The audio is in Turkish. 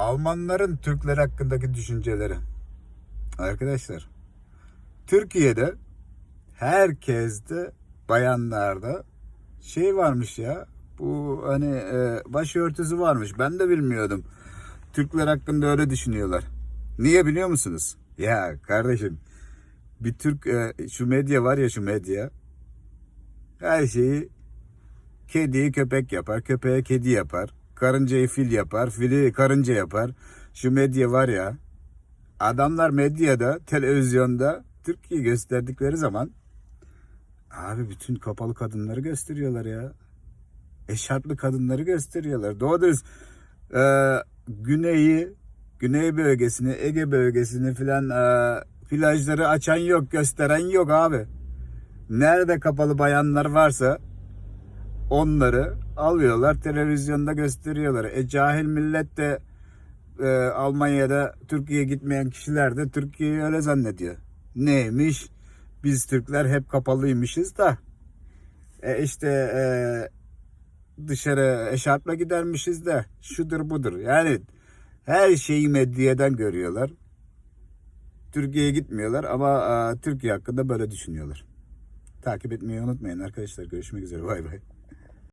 Almanların Türkler hakkındaki düşünceleri. Arkadaşlar, Türkiye'de herkeste bayanlarda şey varmış ya. Bu hani e, başörtüsü varmış. Ben de bilmiyordum. Türkler hakkında öyle düşünüyorlar. Niye biliyor musunuz? Ya kardeşim bir Türk e, şu medya var ya şu medya. Her şeyi kediyi köpek yapar, köpeğe kedi yapar. Karıncayı fil yapar, fili karınca yapar. Şu medya var ya. Adamlar medyada, televizyonda Türkiye'yi gösterdikleri zaman abi bütün kapalı kadınları gösteriyorlar ya. Eşarplı kadınları gösteriyorlar. Doğru dürüst e, güneyi, güney bölgesini, Ege bölgesini filan e, plajları açan yok, gösteren yok abi. Nerede kapalı bayanlar varsa onları alıyorlar televizyonda gösteriyorlar. E cahil millet de e, Almanya'da Türkiye'ye gitmeyen kişiler de Türkiye'yi öyle zannediyor. Neymiş? Biz Türkler hep kapalıymışız da e işte e, dışarı eşarpla gidermişiz de şudur budur. Yani her şeyi medyadan görüyorlar. Türkiye'ye gitmiyorlar ama e, Türkiye hakkında böyle düşünüyorlar. Takip etmeyi unutmayın arkadaşlar. Görüşmek üzere. Bay bay.